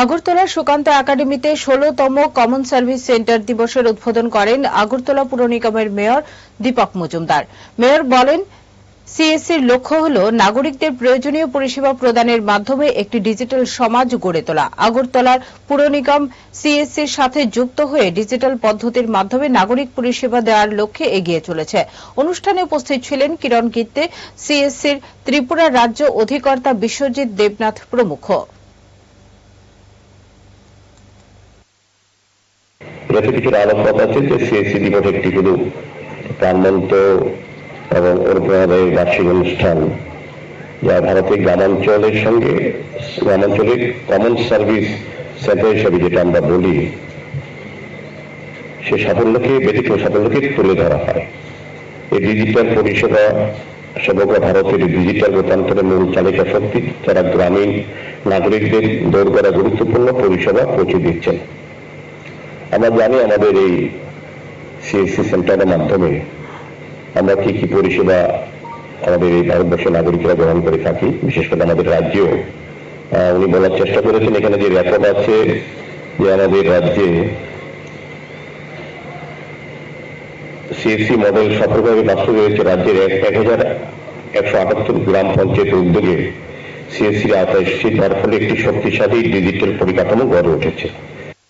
আগরতলা সুকান্ত একাডেমিতে ষোলতম common service centre দিবসের উদ্বোধন করেন আগরতলা পুর নিগমের মেয়র দীপক মজুমদার। মেয়র বলেন, সিএসসির লক্ষ্য হল নাগরিকদের প্রয়োজনীয় পরিষেবা প্রদানের মাধ্যমে একটি ডিজিটাল সমাজ গড়ে তোলা। আগরতলার পুর নিগম সিএসসির সাথে যুক্ত হয়ে ডিজিটাল পদ্ধতির মাধ্যমে নাগরিক পরিষেবা দেওয়ার লক্ষ্যে এগিয়ে চলেছে। অনুষ্ঠানে উপস্থিত ছিলেন কিরণ গীতে সিএসসির ত্রিপুরা রাজ্য অধিকর্তা বিশ্বজিৎ দেবনাথ প্রমুখ। কিছু আলোকপাত আছে যে সিএসসি দিবস একটি শুধু প্রাণবন্ত এবং অনুপ্রেরণাদায়ী বার্ষিক অনুষ্ঠান যা ভারতের গ্রামাঞ্চলের সঙ্গে, গ্রামাঞ্চলের কমন সার্ভিস সেন্টার হিসাবে যেটা আমরা বলি, সে সাফল্যকে ব্যতিক্রম সাফল্যকে তুলে ধরা হয়। এই ডিজিটাল পরিষেবা সমগ্র ভারতের ডিজিটাল রূপান্তরের মূল চালিকা শক্তি, যারা গ্রামীণ নাগরিকদের দৌড় করা গুরুত্বপূর্ণ পরিষেবা পৌঁছে দিচ্ছেন। আমরা জানি আমাদের এই সিএসসি সেন্টারের মাধ্যমে আমরা কি কি পরিষেবা আমাদের এই ভারতবর্ষের নাগরিকরা গ্রহণ করে থাকি, বিশেষ করে আমাদের রাজ্যেও। উনি বলার চেষ্টা করেছেন, এখানে যে রেকর্ড আছে যে আমাদের রাজ্যে সিএসসি মডেল সফলভাবে বাস্তব হয়েছে। রাজ্যের এক হাজার একশো আটাত্তর গ্রাম পঞ্চায়েতের উদ্যোগে সিএসসির আওতায় এসেছে। যার ফলে একটি শক্তিশালী ডিজিটাল পরিকাঠামো গড়ে উঠেছে।